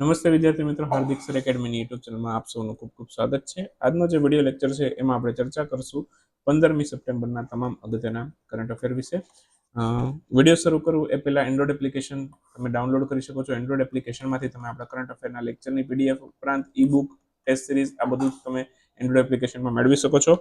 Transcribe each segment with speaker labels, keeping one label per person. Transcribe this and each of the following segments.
Speaker 1: નમસ્તે વિદ્યાર્થી મિત્રો, હાર્દિક સર એકેડમીની યુટ્યુબ ચેનલમાં આપ સૌનું ખૂબ ખૂબ સ્વાગત છે. આજનો જે વીડિયો લેક્ચર છે, એમાં આપણે ચર્ચા કરશું પંદરમી સપ્ટેમ્બરના તમામ અગત્યના કરંટ અફેર વિશે. વીડિયો શરૂ કરું, એ પહેલાં એન્ડ્રોઇડ એપ્લિકેશન તમે ડાઉનલોડ કરી શકો છો. એન્ડ્રોઇડ એપ્લિકેશનમાંથી તમે આપણા કરંટ અફેરના લેક્ચરની પીડીએફ ઉપરાંત ઈ બુક ટેસ્ટ સિરીઝ આ બધું તમે એન્ડ્રોઇડ એપ્લિકેશનમાં મેળવી શકો છો.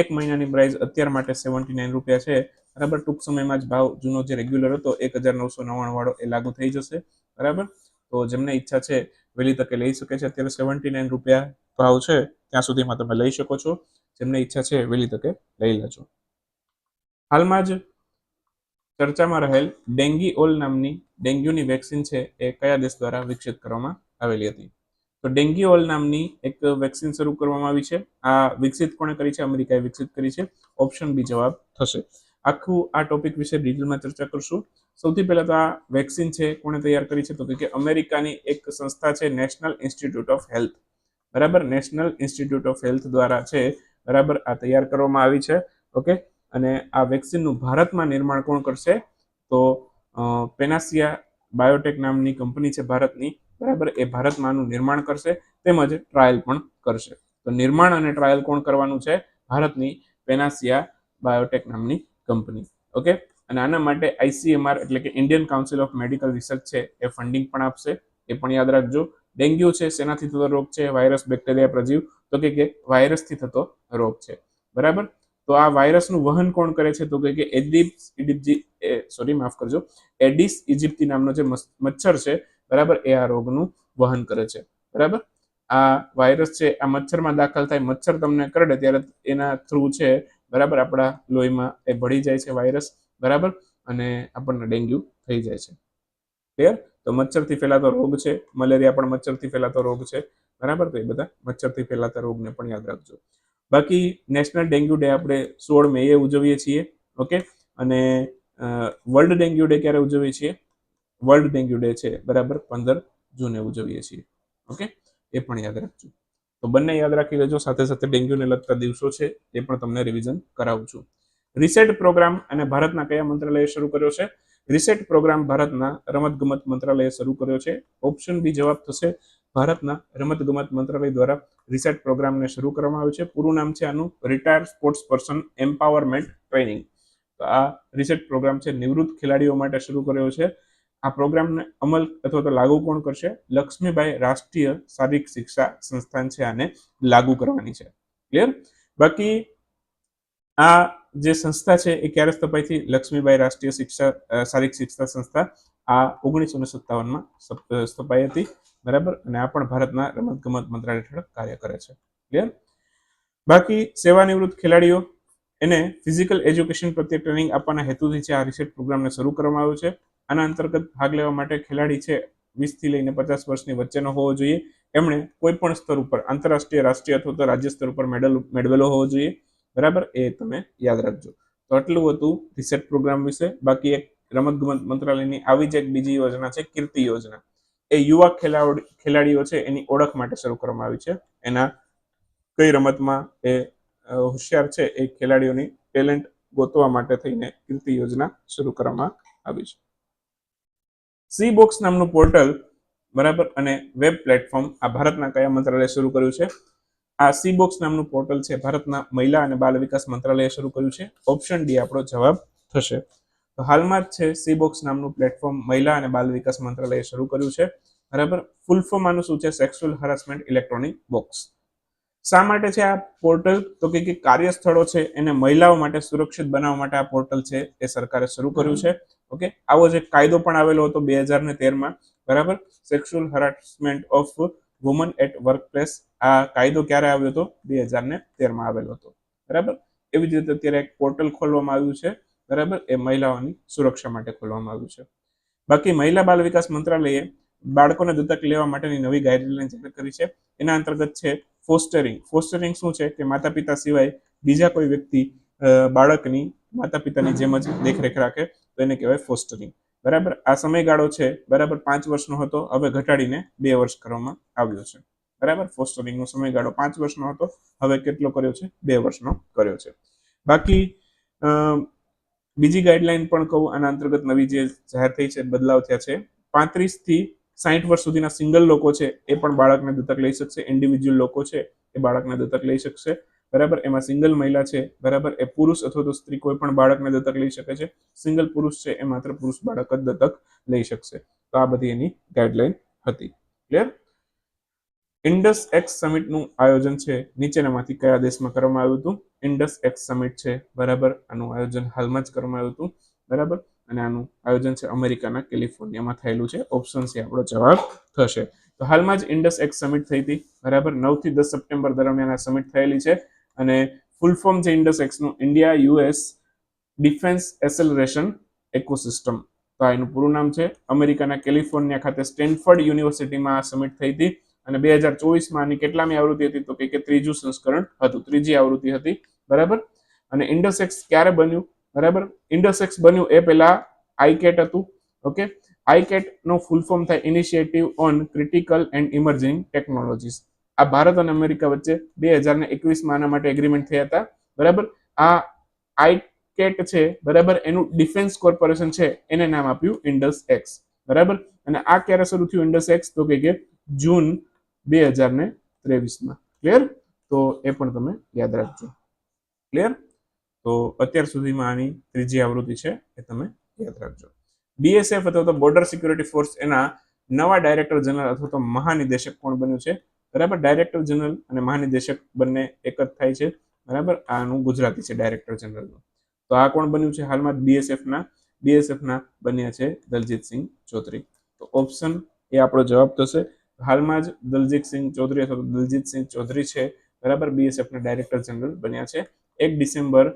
Speaker 1: એક મહિનાની પ્રાઇસ અત્યાર માટે સેવન્ટી નાઇન રૂપિયા છે. બરાબર? ટૂંક સમયમાં જ ભાવ જૂનો જે રેગ્યુલર હતો, એક હજાર નવસો નવ્વાણું વાળો એ લાગુ થઈ જશે. બરાબર? તો જેમને ઈચ્છા છે, વહેલી તકે લઈ શકે છે. અત્યારે સેવન્ટી નાઇન રૂપિયા ભાવ છે, ત્યાં સુધીમાં તમે લઈ શકો છો. જેમને ઈચ્છા છે, વહેલી તકે લઈ લેજો. હાલમાં જ ચર્ચામાં રહેલ ડેન્ગી ઓલ નામની ડેન્ગ્યુની વેક્સિન છે, એ કયા દેશ દ્વારા વિકસિત કરવામાં આવેલી હતી? તો ડેન્ગી ઓલ નામની એક વેક્સિન શરૂ કરવામાં આવી છે. આ વિકસિત કોણે કરી છે? અમેરિકાએ વિકસિત કરી છે. ઓપ્શન બી જવાબ થશે. આખું આ ટોપિક વિશે ડિટેલમાં ચર્ચા કરશું. સૌથી પહેલા તો આ વેક્સિન છે કોણે તૈયાર કરી છે? તો કે અમેરિકાની એક સંસ્થા છે નેશનલ ઇન્સ્ટિટ્યૂટ ઓફ હેલ્થ બરાબર? નેશનલ ઇન્સ્ટિટ્યૂટ ઓફ હેલ્થ દ્વારા છે, બરાબર? આ તૈયાર કરવામાં આવી છે. ઓકે? અને આ વેક્સિનનું ભારતમાં નિર્માણ કોણ કરશે? તો પેનાસિયા બાયોટેક નામની કંપની છે ભારતની. બરાબર? એ ભારતમાં આનું નિર્માણ કરશે, તેમજ ટ્રાયલ પણ કરશે. તો નિર્માણ અને ટ્રાયલ કોણ કરવાનું છે? ભારતની પેનાસિયા બાયોટેક નામની કંપની. ઓકે? અને આના માટે આઈસીએમઆર એટલે કે Indian Council of Medical Research છે, એ ફંડિંગ પણ આપશે. એ પણ યાદ રાખજો. ડેન્ગ્યુ છે, શેનાથી થતો રોગ છે, વાયરસ, બેક્ટેરિયા, પ્રજીવ, તો કે વાયરસથી થતો રોગ છે. બરાબર? તો આ વાયરસનું વહન કોણ કરે છે? તો કે એડિપ્સ, ઇડિપ્જી સોરી, માફ કરજો. એડિસ ઇજિપ્તી નામનો જે મચ્છર છે, બરાબર? એ આ રોગનું વહન કરે છે. બરાબર? આ વાયરસ છે, આ મચ્છરમાં દાખલ થાય, મચ્છર તમને કરડે ત્યારે એના થ્રુ છે, બરાબર? આપણા લોહીમાં એ ભળી જાય છે વાયરસ. બરાબર? અને આપણને ડેન્ગ્યુ થઈ જાય છે. ક્લિયર તો મચ્છરથી ફેલાતો રોગ છે, મલેરિયા પણ મચ્છરથી ફેલાતો રોગ છે. બરાબર? તો એ બધા મચ્છરથી ફેલાતા રોગને પણ યાદ રાખજો. બાકી નેશનલ ડેન્ગ્યુ ડે આપણે સોળ મે એ ઉજવીએ છીએ, ઓકે? અને વર્લ્ડ ડેન્ગ્યુ ડે ક્યારે ઉજવીએ છીએ? વર્લ્ડ ડેન્ગ્યુ ડે છે, બરાબર? પંદર જૂને ઉજવીએ છીએ, ઓકે? એ પણ યાદ રાખજો. તો બંને યાદ રાખી લેજો. સાથે સાથે ડેન્ગ્યુને લગતા દિવસો છે, એ પણ તમને રિવિઝન કરાવું છું. રિસેટ પ્રોગ્રામ અને ભારતના કયા મંત્રાલયે શરૂ કર્યો છે? રિસેટ પ્રોગ્રામ ભારતના રમતગમત મંત્રાલયે શરૂ કર્યો છે. ઓપ્શન બી જવાબ થશે ભારતના રમતગમત મંત્રાલય દ્વારા રિસેટ પ્રોગ્રામને શરૂ કરવામાં આવ્યું છે. પૂરું નામ છે આનું retire sports person empowerment training તો આ રિસેટ પ્રોગ્રામ છે. નિવૃત્ત ખેલાડીઓ માટે શરૂ કર્યો છે. આ પ્રોગ્રામને અમલ અથવા તો લાગુ કોણ કરશે? લક્ષ્મીબાઈ રાષ્ટ્રીય શારીરિક શિક્ષા સંસ્થાન છે આને લાગુ કરવાની છે. ક્લિયર બાકી આ જે સંસ્થા છે એ ક્યારે સ્થપાઈ હતી? લક્ષ્મીબાઈ રાષ્ટ્રીય શિક્ષા શારીરિક શિક્ષા સંસ્થા આ ઓગણીસો ને સત્તાવનમાં સ્થપાઈ હતી. બરાબર? અને આ પણ ભારતના રમતગમત મંત્રાલય હેઠળ કાર્ય કરે છે. ક્લિયર બાકી સેવાનિવૃત્ત ખેલાડીઓ, એને ફિઝિકલ એજ્યુકેશન પ્રત્યે ટ્રેનિંગ આપવાના હેતુથી છે આ રિસર્ચ પ્રોગ્રામને શરૂ કરવામાં આવ્યો છે. આના અંતર્ગત ભાગ લેવા માટે ખેલાડી છે વીસથી લઈને પચાસ વર્ષની વચ્ચેનો હોવો જોઈએ. એમણે કોઈ પણ સ્તર ઉપર, આંતરરાષ્ટ્રીય, રાષ્ટ્રીય અથવા તો રાજ્ય સ્તર ઉપર મેડલ મેળવેલો હોવો જોઈએ. બરાબર? એ તમે યાદ રાખજો. તો આટલું હતું રિસેટ પ્રોગ્રામ વિશે. બાકી એક રમતગમત મંત્રાલયની આવી જ એક બીજી યોજના છે, કીર્તિ યોજના. એ યુવા ખેલાડી ખેલાડીઓ છે, એની ઓળખ માટે શરૂ કરવામાં આવી છે. એના કઈ રમતમાં એ હોશિયાર છે, એ ખેલાડીઓની ટેલેન્ટ ગોતવા માટે થઈને કીર્તિ યોજના શરૂ કરવામાં આવી છે. સી બોક્સ નામનું પોર્ટલ બરાબર? અને વેબ પ્લેટફોર્મ આ ભારતના કયા મંત્રાલયે શરૂ કર્યું છે? આ સી બોક્સ નામનું પોર્ટલ છે. ભારતના મહિલા અને બાલ વિકાસ મંત્રાલયે શરૂ કર્યું છે. ઓપ્શન ડી આપણો જવાબ થશે. તો હાલમાં જ છે સી બોક્સ નામનું પ્લેટફોર્મ મહિલા અને બાલ વિકાસ મંત્રાલયે શરૂ કર્યું છે. બરાબર? ફૂલ ફોર્મ આનું શું છે? સેક્સ્યુઅલ હરાસમેન્ટ ઇલેક્ટ્રોનિક બોક્સ શા માટે છે આ પોર્ટલ તો કે કાર્યસ્થળો છે, એને મહિલાઓ માટે સુરક્ષિત બનાવવા માટે આ પોર્ટલ છે, એ સરકારે શરૂ કર્યું છે. ઓકે? આવો જ કાયદો પણ આવેલો હતો બે હજાર ને તેરમાં. બરાબર? Sexual harassment of woman at work place આ કાયદો ક્યારે આવ્યો હતો? બે હજાર ને તેરમાં આવેલો હતો. બરાબર? એવી જ રીતે અત્યારે એક પોર્ટલ ખોલવામાં આવ્યું છે. બરાબર? એ મહિલાઓની સુરક્ષા માટે ખોલવામાં આવ્યું છે. બાકી મહિલા બાલ વિકાસ મંત્રાલયે બાળકોને દત્તક લેવા માટેની નવી ગાઈડલાઈન જાહેર કરી છે. એના અંતર્ગત છે ફોસ્ટરિંગ. ફોસ્ટરિંગ શું છે? કે માતા પિતા સિવાય બીજા કોઈ વ્યક્તિ બાળકની માતા પિતાની જેમ જ દેખરેખ રાખે, તો એને કહેવાય ફોસ્ટરિંગ. બરાબર? આ સમયગાળો છે, બરાબર? પાંચ વર્ષનો હતો, હવે ઘટાડીને બે વર્ષ કરવામાં આવ્યો છે. બરાબર? ફોસ્ટરિંગનો સમયગાળો પાંચ વર્ષનો હતો, હવે કેટલો કર્યો છે? બે વર્ષનો કર્યો છે. બાકી બીજી ગાઈડલાઈન પણ કહું, આના અંતર્ગત નવી જે જાહેર થઈ છે, બદલાવ થયા છે. પાંત્રીસથી સાહીઠ વર્ષ સુધીના સિંગલ લોકો છે, એ પણ બાળકને દત્તક લઈ શકશે. ઇન્ડિવિજ્યુઅલ લોકો છે, એ બાળકને દત્તક લઈ શકશે. બરાબર? એમાં સિંગલ મહિલા છે, બરાબર? એ પુરુષ અથવા તો સ્ત્રી કોઈ પણ બાળકને દત્તક લઈ શકે છે. સિંગલ પુરુષ છે, એ માત્ર પુરુષ બાળક જ દત્તક લઈ શકશે. તો આ બધી એની ગાઈડલાઈન હતી. ક્લિયર ઇન્ડસ એક્સ સમિટનું આયોજન છે, નીચેનામાંથી કયા દેશમાં કરવામાં આવ્યું હતું? ઇન્ડસ એક્સ સમિટ છે, બરાબર? આનું આયોજન હાલમાં જ કરવામાં આવ્યું હતું, બરાબર? અને આનું આયોજન છે, અમેરિકાના કેલિફોર્નિયામાં થયેલું છે. ઓપ્શન સી આપણો જવાબ થશે. તો હાલમાં જ ઇન્ડસ એક્સ સમિટ થઈ હતી, બરાબર? નવથી દસ સપ્ટેમ્બર દરમિયાન આ સમિટ થયેલી છે. અને ફૂલ ફોર્મ છે Indus એક્સનું India US defence acceleration ecosystem તો આ એનું પૂરું નામ છે. અમેરિકાના કેલિફોર્નિયા ખાતે સ્ટેનફર્ડ યુનિવર્સિટીમાં આ સમિટ થઈ હતી અને બે હજાર ચોવીસમાં આની કેટલામી આવૃત્તિ હતી તો કે ત્રીજું સંસ્કરણ હતું. ત્રીજી આવૃત્તિ હતી. બરાબર? અને ઇન્ડસેક્સ ક્યારે બન્યું? બરાબર? ઇન્ડસેક્સ બન્યું એ પહેલા આઈકેટ હતું. ઓકે? આઈકેટ નો ફૂલ ફોર્મ થાય initiative on critical and emerging technologies આ ભારત અને અમેરિકા વચ્ચે બે હજાર ને એકવીસમાં આના માટે એગ્રીમેન્ટ થયા હતા. બરાબર? આ આઈકેટ છે, બરાબર? એનું ડિફેન્સ કોર્પોરેશન છે, એને નામ આપ્યું ઇન્ડસ એક્સ બરાબર? અને આ ક્યારે શરૂ થયું ઇન્ડસ એક્સ તો કે જૂન બે હજાર ને ત્રેવીસમાં ક્લિયર તો એ પણ તમે યાદ રાખજો. ક્લિયર તો અત્યાર સુધીમાં આની ત્રીજી આવૃત્તિ છે, એ તમે યાદ રાખજો. બીએસએફ અથવા તો બોર્ડર સિક્યુરિટી ફોર્સ એના નવા ડાયરેક્ટર જનરલ અથવા તો મહાનિદેશક કોણ બન્યું છે? બરાબર? ડાયરેક્ટર જનરલ અને મહાનિદેશક બંને એક જ થાય છે. બરાબર? આનું ગુજરાતી છે ડાયરેક્ટર જનરલનું તો આ કોણ બન્યું છે હાલમાં? બીએસએફના બીએસએફના બન્યા છે દલજીતસિંહ ચૌધરી. તો ઓપ્શન એ આપણો જવાબ થશે. હાલમાં જ દલજીતસિંહ ચૌધરી અથવા દલજીતસિંહ ચૌધરી છે. બરાબર? બીએસએફના ડાયરેક્ટર જનરલ બન્યા છે. એક ડિસેમ્બર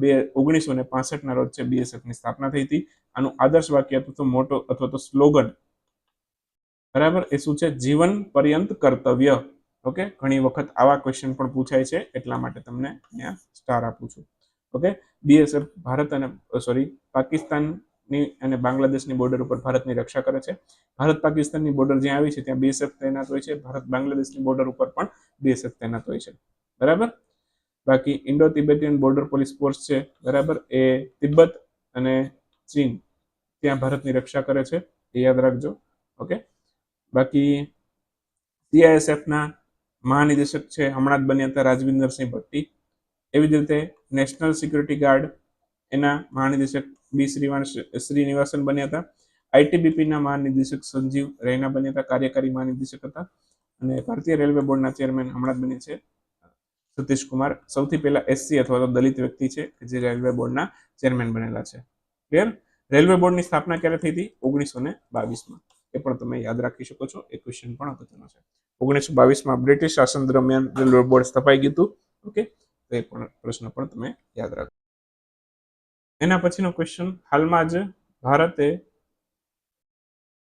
Speaker 1: બે, ઓગણીસો ને પાસઠના રોજ છે બીએસએફની સ્થાપના થઈ હતી. આનું આદર્શ વાક્ય અથવા તો મોટો અથવા તો સ્લોગન બરાબર? એ શું છે? જીવન પર્યંત કર્તવ્ય. ઓકે? ઘણી વખત આવા ક્વેશ્ચન પણ પૂછાય છે. એટલા માટે તમને અહીંયા સ્ટાર આપું છું. ઓકે? બીએસએફ ભારત અને સોરી પાકિસ્તાનની અને બાંગ્લાદેશની બોર્ડર ઉપર ભારતની રક્ષા કરે છે. ભારત પાકિસ્તાનની બોર્ડર જ્યાં આવી છે, ત્યાં બીએસએફ તૈનાત હોય છે. ભારત બાંગ્લાદેશની બોર્ડર ઉપર પણ બીએસએફ તૈનાત હોય છે. બરાબર? બાકી Indo Tibetan Border Police Force છે. બરાબર? એ તિબ્બત અને ચીન ત્યાં ભારતની રક્ષા કરે છે. એ યાદ રાખજો. ઓકે? બાકી સીઆઈએસએફના મહાનિદેશક છે, હમણાં જ બન્યા હતા રાજવિન્દરસિંહ ભટ્ટી. એવી જ રીતે નેશનલ સિક્યુરિટી ગાર્ડ એના મહાનિદેશક બી શ્રીવાન શ્રીનિવાસન બન્યા હતા. આઈટીબીપીના મહાનિદેશક સંજીવ રૈના બન્યા હતા, કાર્યકારી મહાનિદેશક હતા. અને ભારતીય રેલવે બોર્ડના ચેરમેન હમણાં જ બન્યા છે સતીશ કુમાર સૌથી પહેલા એસસી અથવા તો દલિત વ્યક્તિ છે કે જે રેલવે બોર્ડના ચેરમેન બનેલા છે. ક્લિયર રેલવે બોર્ડની સ્થાપના ક્યારે થઈ હતી? ઓગણીસો ને બાવીસમાં. એ પણ તમે યાદ રાખી શકો છો. એ ક્વેશ્ચન પણ અગત્યનો છે. ઓગણીસો બાવીસમાં બ્રિટિશ શાસન દરમિયાન રેલવે બોર્ડ સ્થપાઈ ગયું હતું ઓકે એ પણ પ્રશ્ન પણ તમે યાદ રાખો. એના પછીનો ક્વેશ્ચન હાલમાં જ ભારતે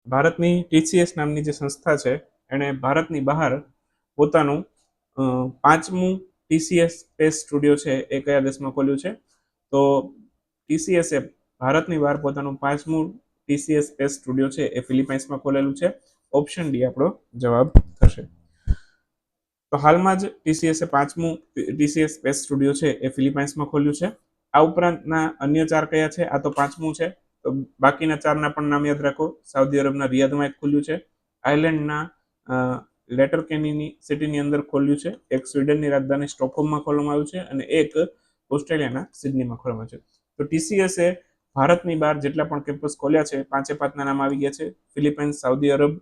Speaker 1: ભારતની ટીસીએસ નામની જે સંસ્થા છે, એણે ભારતની બહાર પોતાનું પાંચમું ટીસીએસ સ્પેસ સ્ટુડિયો છે, એ કયા દેશમાં ખોલ્યું છે? તો ટીસીએસે ભારતની બહાર પોતાનું પાંચમું ટીસીએસ સ્પેસ સ્ટુડિયો છે, એ ફિલિપાઇન્સમાં ખોલેલું છે. ઓપ્શન ડી આપણો જવાબ થશે. તો હાલમાં જ ટીસીએસે પાંચમું ટીસીએસ સ્પેસ સ્ટુડિયો છે, એ ફિલિપાઇન્સમાં ખોલ્યું છે. આ ઉપરાંતના અન્ય ચાર કયા છે? આ તો પાંચમું છે. તો બાકીના ચારના પણ નામ યાદ રાખો. સાઉદી અરબના રિયાદમાં એક ખુલ્યું છે. આયર્લેન્ડના લેટર કેનીની સિટીની અંદર ખોલ્યું છે. એક સ્વીડનની રાજધાની સ્ટોકહોમમાં ખોલવામાં આવ્યું છે અને એક ઓસ્ટ્રેલિયાના સિડનીમાં ખોલવામાં છે. તો ટીસીએસ ભારતની બહાર જેટલા પણ કેમ્પસ ખોલ્યા છે, પાંચે પાંચના નામ આવી ગયા છે. Philippines Saudi Arab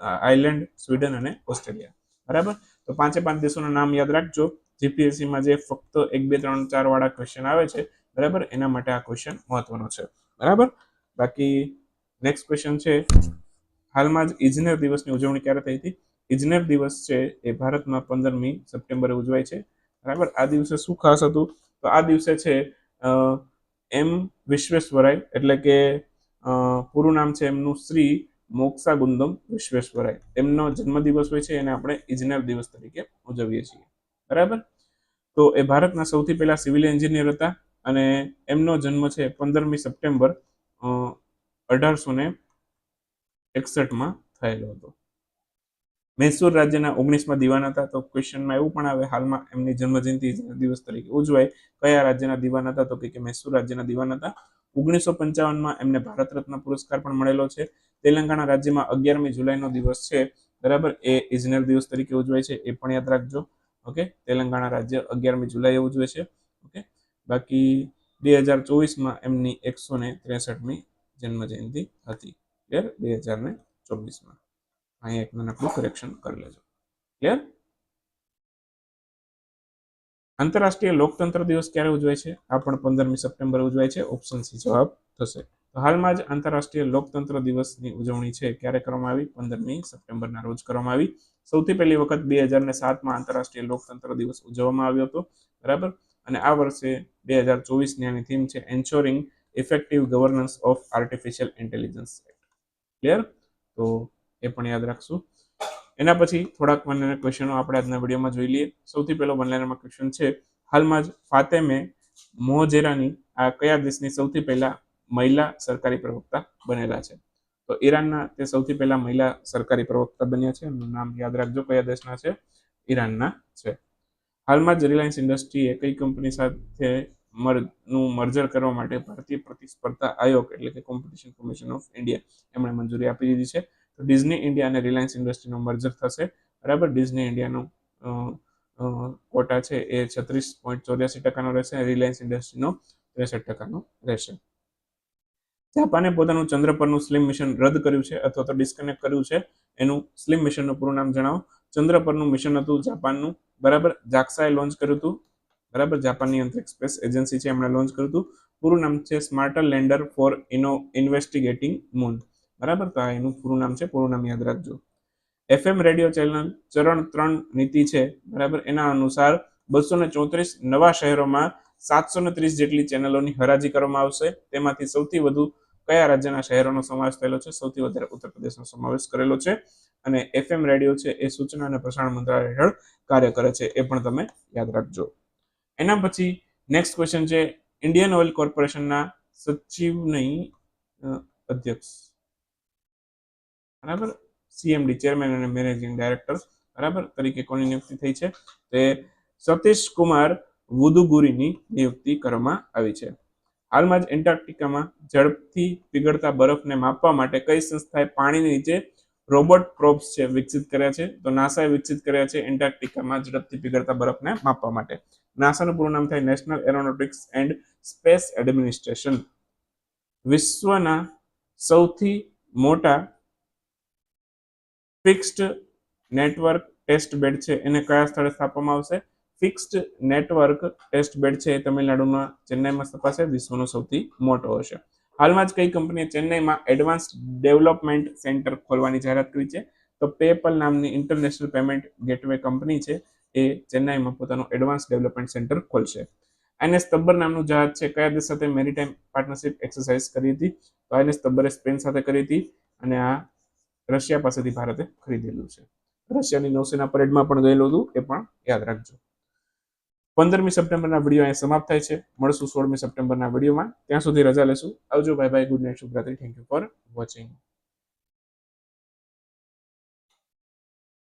Speaker 1: Ireland Sweden અને ઓસ્ટ્રેલિયા બરાબર? તો પાંચે પાંચ દેશોના નામ યાદ રાખજો. જીપીએસસીમાં જે ફક્ત એક, બે, ત્રણ, ચાર વાળા ક્વેશ્ચન આવે છે, બરાબર? એના માટે આ ક્વેશ્ચન મહત્વનો છે. બરાબર? બાકી નેક્સ્ટ ક્વેશ્ચન છે, હાલમાં જ ઇજનેર દિવસની ઉજવણી ક્યારે થઈ હતી? ઇજનેર દિવસ છે એ ભારતમાં પંદરમી સપ્ટેમ્બરે ઉજવાય છે. બરાબર? આ દિવસે શું ખાસ હતું? તો આ દિવસે છે એમ વિશ્વેશ્વરાય, એટલે કે પૂરું નામ છે એમનું શ્રી મોક્ષા ગુંદમ વિશ્વેશ્વરાય. એમનો જન્મદિવસ હોય છે એને આપણે ઇજનેર દિવસ તરીકે ઉજવીએ છીએ. બરાબર? તો એ ભારતના સૌથી પહેલા સિવિલ એન્જિનિયર હતા અને એમનો જન્મ છે પંદરમી સપ્ટેમ્બર અઢારસો ને એકસઠમાં થયેલો હતો. મૈસૂર રાજ્યના ઓગણીસમાં દિવાન હતા તો ક્વેશ્ચનમાં એવું પણ આવે, હાલમાં એમની જન્મજયંતિ દિવસ તરીકે ઉજવાય. કયા રાજ્યના દિવાન હતા તો કે મૈસૂર રાજ્યના દિવાન હતા? ઓગણીસો પંચાવનમાં એમને ભારત રત્ન પુરસ્કાર પણ મળેલો છે. તેલંગાણા રાજ્યમાં અગિયારમી જુલાઈનો દિવસ છે. બરાબર? એ ઇજનેર દિવસ તરીકે ઉજવાય છે. એ પણ યાદ રાખજો. ઓકે? તેલંગાણા રાજ્ય અગિયારમી જુલાઈએ ઉજવે છે. ઓકે? બાકી બે હજાર ચોવીસમાં એમની એકસો ને ત્રેસઠમી જન્મ જયંતિ હતી બે હજાર ને ચોવીસમાં. અહીંયા એક નાનકડું કરેક્શન કરી લેજો. ક્લિયર આંતરરાષ્ટ્રીય લોકતંત્ર દિવસ ક્યારે ઉજવાય છે? આ પણ પંદરમી સપ્ટેમ્બર ઉજવાય છે. ઓપ્શન સી જવાબ થશે. હાલમાં જ આંતરરાષ્ટ્રીય લોકતંત્ર દિવસની ઉજવણી છે. ક્યારે કરવામાં આવી? પંદરમી સપ્ટેમ્બરના રોજ કરવામાં આવી. સૌથી પહેલી વખત બે હજાર ને સાતમાં આંતરરાષ્ટ્રીય લોકતંત્ર દિવસ ઉજવવામાં આવ્યો હતો. બરાબર? અને આ વર્ષે બે હજાર ચોવીસની આની થીમ છે ensuring effective governance of artificial intelligence clear તો એ પણ યાદ રાખશું. એના પછી થોડાક વનલાઈનર ક્વેશ્ચનો આપણે આજના વિડીયોમાં જોઈ લઈએ. સૌથી પહેલો વનલાઈનરમાં ક્વેશ્ચન છે, હાલમાં જ ફાતેમે મોજેરાની આ કયા દેશની સૌથી પહેલા મહિલા સરકારી પ્રવક્તા બનેલા છે? તો ઈરાનના તે સૌથી પહેલા મહિલા સરકારી પ્રવક્તા બન્યા છે. એમનું નામ યાદ રાખજો કયા દેશના છે? ઈરાનના છે. હાલમાં જ રિલાયન્સ ઇન્ડસ્ટ્રીએ કઈ કંપની સાથે નું મર્જર કરવા માટે ભારતીય પ્રતિસ્પર્ધા આયોગ એટલે કે કોમ્પિટિશન કમિશન ઓફ ઇન્ડિયા એમણે મંજૂરી આપી દીધી છે. તો ડિઝની ઇન્ડિયા અને રિલાયન્સ ઇન્ડસ્ટ્રીનો મર્જર થશે. બરાબર? ડિઝની ઇન્ડિયાનો કોટા છે એ છત્રીસ પોઈન્ટ ચોર્યાસી ટકાનો રહેશે રિલાયન્સ ઇન્ડસ્ટ્રીનો ત્રેસઠ ટકાનો રહેશે. જાપાને પોતાનું ચંદ્ર પરનું સ્લિમ મિશન રદ કર્યું છે અથવા તો ડિસ્કનેક્ટ કર્યું છે. એનું સ્લિમ મિશનનું પૂરું નામ જણાવો. ચંદ્ર પરનું મિશન હતું જાપાનનું. બરાબર? જાક્સાએ લોન્ચ કર્યું હતું. બરાબર? જાપાનની અંતરિક્ષ સ્પેસ એજન્સી છે એમણે લોન્ચ કર્યું હતું. પૂરું નામ છે સ્માર્ટર લેન્ડર ફોર ઇનો ઇન્વેસ્ટિગેટિંગ મૂન બરાબર? તો આ એનું પૂરું નામ છે, પૂરું નામ યાદ રાખજો. એફએમ રેડિયો ચેનલ ચરણ ત્રણ નીતિ છે, બરાબર? એના અનુસાર બસો ને ચોત્રીસ નવા શહેરોમાં સાતસો ને ત્રીસ જેટલી ચેનલોની હરાજી કરવામાં આવશે. તેમાંથી સૌથી વધુ કયા રાજ્યના શહેરોનો સમાવેશ થયેલો છે? સૌથી વધારે ઉત્તર પ્રદેશનો સમાવેશ કરેલો છે. અને એફએમ રેડિયો છે, એ સૂચના અને પ્રસારણ મંત્રાલય હેઠળ કાર્ય કરે છે, એ પણ તમે યાદ રાખજો. એના પછી નેક્સ્ટ ક્વેશ્ચન છે ઇન્ડિયન ઓઇલ કોર્પોરેશનના સચિવની અધ્યક્ષ. બરાબર? CMD chairman and managing director બરાબર? તરીકે કોની નિયુક્તિ થઈ છે? તે સતીશ કુમાર વુદુગુરીની નિયુક્તિ કરવામાં આવી છે. હાલમાં જ એન્ટાર્કટિકામાં ઝડપથી પીગળતા બરફને માપવા માટે કઈ સંસ્થાએ પાણીની નીચે રોબોટ પ્રોબ્સ છે વિકસિત કર્યા છે? તો નાસાએ વિકસિત કર્યા છે એન્ટાર્કટિકામાં ઝડપથી પીગળતા બરફને માપવા માટે. નાસાનું પૂરું નામ થાય National Aeronautics and Space Administration વિશ્વના સૌથી મોટા ફિક્સ્ડ નેટવર્ક ટેસ્ટ બેડ છે, એને કયા સ્થળે સ્થાપવામાં આવશે? ફિક્સ્ડ નેટવર્ક ટેસ્ટ બેડ છે એ તમિલનાડુના ચેન્નાઈમાં સ્થપાશે, વિશ્વનો સૌથી મોટો હશે. હાલમાં જ કઈ કંપનીએ ચેન્નાઈમાં એડવાન્સ ડેવલપમેન્ટ સેન્ટર ખોલવાની જાહેરાત કરી છે, તો પેપલ નામની ઇન્ટરનેશનલ પેમેન્ટ ગેટવે કંપની છે, એ ચેન્નાઈમાં પોતાનું એડવાન્સ ડેવલપમેન્ટ સેન્ટર ખોલશે. આઈએનએસ તબ્બર નામનું જહાજ છે, કયા દેશ સાથે મેરીટાઈમ પાર્ટનરશિપ એક્સરસાઇઝ કરી હતી? તો આઈએનએસ તબ્બરે સ્પેન સાથે કરી હતી, અને આ રશિયા પાસેથી ભારતે ખરીદેલું છે. રશિયાની નૌસેના પરેડમાં પણ ગયેલું હતું એ પણ યાદ રાખજો. પંદરમી સપ્ટેમ્બરના વીડિયો અહીંયા સમાપ્ત થાય છે. મળશું સોળમી સપ્ટેમ્બરના વિડીયોમાં. ત્યાં સુધી રજા લેશું. આવજો. Bye bye good night. શુભરાત્રી. Thank you for watching.